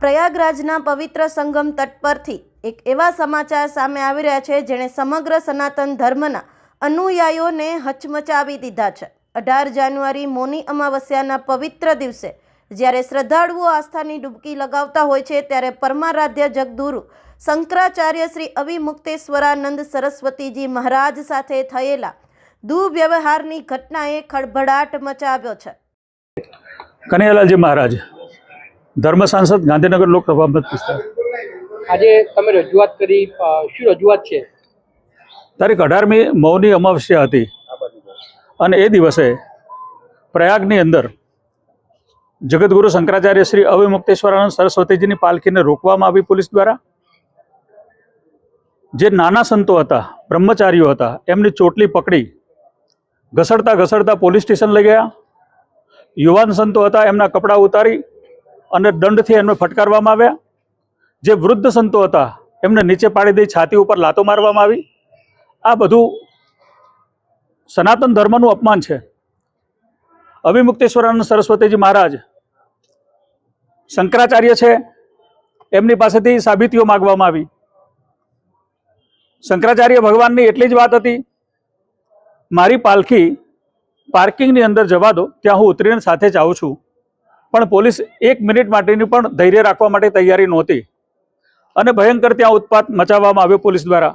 પ્રયાગરાજના પવિત્ર સંગમ તટ પરથી એક એવા સમાચાર સામે આવી રહ્યા છે જેણે સમગ્ર સનાતન ધર્મના અનુયાયીઓને હચમચાવી દીધા છે. અઢાર જાન્યુઆરી મોની અમાવસ્યાના પવિત્ર દિવસે જ્યારે શ્રદ્ધાળુઓ આસ્થાની ડૂબકી લગાવતા હોય છે ત્યારે પરમારાધ્ય જગદુરુ શંકરાચાર્ય શ્રી અવિમુક્તેશ્વરાનંદ સરસ્વતીજી મહારાજ સાથે થયેલા દુર્વ્યવહારની ઘટનાએ ખળભળાટ મચાવ્યો છે. કનૈયાલાલજી મહારાજ ધર્મ સાંસદ ગાંધીનગર લોકસભા મત વિસ્તાર. આજે તમે રજૂઆત કરી શું રજૂઆત છે? તારીખ અઢારમી મૌની અમાવસ્યા હતી. અને એ દિવસે પ્રયાગની અંદર જગતગુરુ શંકરાચાર્ય શ્રી અવિમુક્તેશ્વરાનંદ સરસ્વતીજીની પાલખીને રોકવામાં આવી પોલીસ દ્વારા. જે નાના સંતો હતા બ્રહ્મચારીઓ હતા એમની ચોટલી પકડી ઘસડતા ઘસડતા પોલીસ સ્ટેશન લઈ ગયા. યુવાન સંતો હતા એમના કપડાં ઉતારી અને દંડથી એમને ફટકારવામાં આવ્યા. જે વૃદ્ધ સંતો હતા, એમને નીચે પાડી દઈ, છાતી ઉપર લાતો મારવામાં આવી. આ બધું સનાતન ધર્મનું અપમાન છે. અવિમુક્તેશ્વરાનંદ સરસ્વતીજી મહારાજ શંકરાચાર્ય છે. એમની પાસેથી સાબિતીઓ માગવામાં આવી. શંકરાચાર્ય ભગવાનની એટલી જ વાત હતી, મારી પાલખી પાર્કિંગની અંદર જવા દો, ત્યાં હું ઉતરીને સાથે જ આવું છું. પણ પોલીસ એક મિનિટ માટેની પણ ધૈર્ય રાખવા માટે તૈયારી નહોતી. અને ભયંકર ત્યાં ઉત્પાત મચાવવામાં આવ્યો પોલીસ દ્વારા.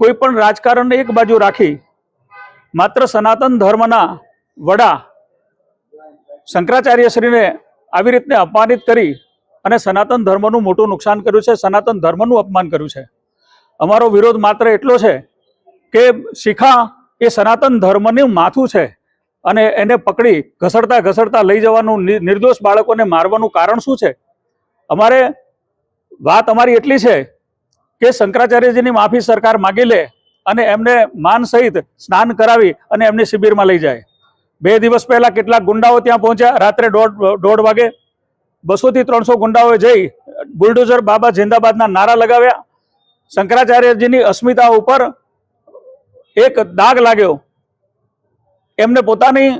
કોઈ પણ રાજકારણને એક બાજુ રાખી, માત્ર સનાતન ધર્મના વડા શંકરાચાર્યશ્રીને આવી રીતને અપમાનિત કરી અને સનાતન ધર્મનું મોટું નુકસાન કર્યું છે, સનાતન ધર્મનું અપમાન કર્યું છે. અમારો વિરોધ માત્ર એટલો છે કે શિખા એ સનાતન ધર્મનું માથું છે. અને એને પકડી ઘસડતા ઘસડતા લઈ જવાનું નિર્દોષ બાળકોને મારવાનું કારણ શું છે? અમારે વાત અમારી એટલી છે કે શંકરાચાર્યજીની માફી સરકાર માગી લે અને એમને માન સહિત સ્નાન કરાવી અને એમને શિબિરમાં લઈ જાય. બે દિવસ પહેલા કેટલાક ગુંડાઓ ત્યાં પહોંચ્યા. રાત્રે દોઢ દોઢ વાગે બસોથી ત્રણસો ગુંડાઓએ જઈ બુલડોઝર બાબા જિંદાબાદના નારા લગાવ્યા. શંકરાચાર્યજીની અસ્મિતા ઉપર એક દાગ લાગ્યો. એમને પોતાની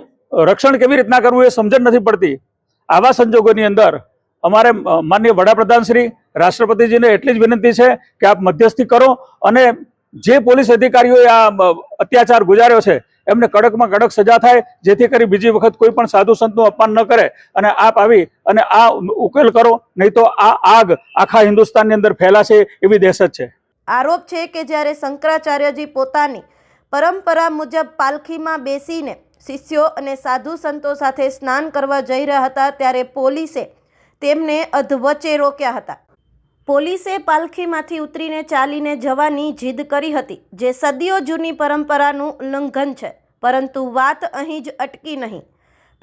રક્ષણ કેવી રીતના કરવું એ સમજણ નથી પડતી. આવા સંજોગોની અંદર અમારે અ, માનનીય વડાપ્રધાન શ્રી રાષ્ટ્રપતિજીને એટલી જ વિનંતી છે કે આપ મધ્યસ્થી કરો અને જે પોલીસ અધિકારીઓએ આ અત્યાચાર ગુજાર્યો છે એમને કડકમાં કડક સજા થાય જેથી કરી બીજી વખત કોઈ પણ સાધુ સંતનું અપમાન ન કરે અને આપ આવી અને આ ઉકેલ કરો નહીં તો આ આગ આખા હિન્દુસ્તાનની અંદર ફેલાશે એવી દહેશત છે. આરોપ છે કે જ્યારે શંકરાચાર્યજી પોતાની પરંપરા મુજબ પાલખીમાં બેસીને શિષ્યો અને સાધુ સંતો સાથે સ્નાન કરવા જઈ રહ્યા હતા ત્યારે પોલીસે તેમને અધવચ્ચે રોક્યા હતા. પોલીસે પાલખીમાંથી ઉતરીને ચાલીને જવાની જીદ કરી હતી, જે સદીઓ જૂની પરંપરાનું ઉલ્લંઘન છે. પરંતુ વાત અહીં જ અટકી નહીં.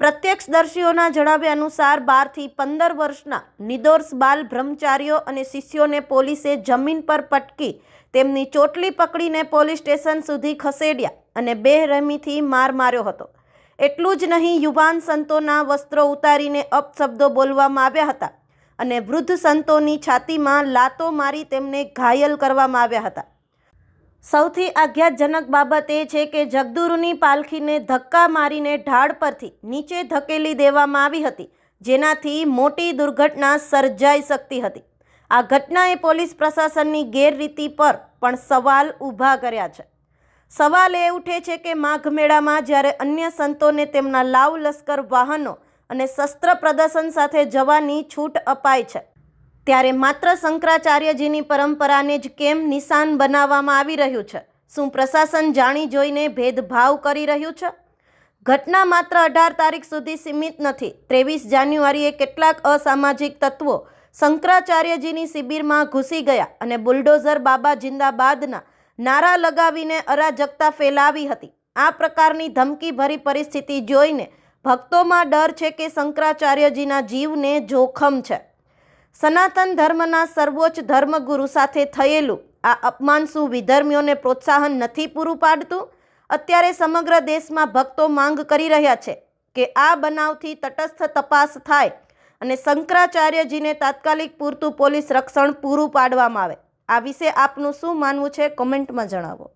પ્રત્યક્ષદર્શીઓના જણાવ્યા અનુસાર બારથી પંદર વર્ષના નિર્દોષ બાલ બ્રહ્મચારીઓ અને શિષ્યોને પોલીસે જમીન પર પટકી તેમની ચોટલી પકડીને પોલીસ સ્ટેશન સુધી ખસેડ્યા અને બેરહમીથી માર માર્યો હતો. એટલું જ નહીં, યુવાન સંતોના વસ્ત્રો ઉતારીને અપશબ્દો બોલવામાં આવ્યા હતા અને વૃદ્ધ સંતોની છાતીમાં લાતો મારી તેમને ઘાયલ કરવામાં આવ્યા હતા. સૌથી આઘાતજનક બાબત એ છે કે જગદુરુની પાલખીને ધક્કા મારીને ઢાળ પરથી નીચે ધકેલી દેવામાં આવી હતી, જેનાથી મોટી દુર્ઘટના સર્જાઈ શકતી હતી. આ ઘટનાએ પોલીસ પ્રશાસનની ગેરરીતિ પર પણ સવાલ ઊભા કર્યા છે. સવાલ એ ઉઠે છે કે માઘ મેળામાં જ્યારે અન્ય સંતોને તેમના લાવ લશ્કર વાહનો અને શસ્ત્ર પ્રદર્શન સાથે જવાની છૂટ અપાય છે ત્યારે માત્ર શંકરાચાર્યજીની પરંપરાને જ કેમ નિશાન બનાવવામાં આવી રહ્યું છે? શું પ્રશાસન જાણી જોઈને ભેદભાવ કરી રહ્યું છે? ઘટના માત્ર અઢાર તારીખ સુધી સીમિત નથી. ત્રેવીસ જાન્યુઆરીએ કેટલાક અસામાજિક તત્વો શંકરાચાર્યજીની શિબિરમાં ઘૂસી ગયા અને બુલડોઝર બાબા જિંદાબાદના નારા લગાવીને અરાજકતા ફેલાવી હતી. આ પ્રકારની ધમકીભરી પરિસ્થિતિ જોઈને ભક્તોમાં ડર છે કે શંકરાચાર્યજીના જીવને જોખમ છે. સનાતન ધર્મના સર્વોચ્ચ ધર્મગુરુ સાથે થયેલું આ અપમાન શું વિધર્મીઓને પ્રોત્સાહન નથી પૂરું પાડતું? અત્યારે સમગ્ર દેશમાં ભક્તો માંગ કરી રહ્યા છે કે આ બનાવથી તટસ્થ તપાસ થાય અને શંકરાચાર્યજીને તાત્કાલિક પૂરતું પોલીસ રક્ષણ પૂરું પાડવામાં આવે. આ વિશે આપનું શું માનવું છે? કોમેન્ટમાં જણાવો.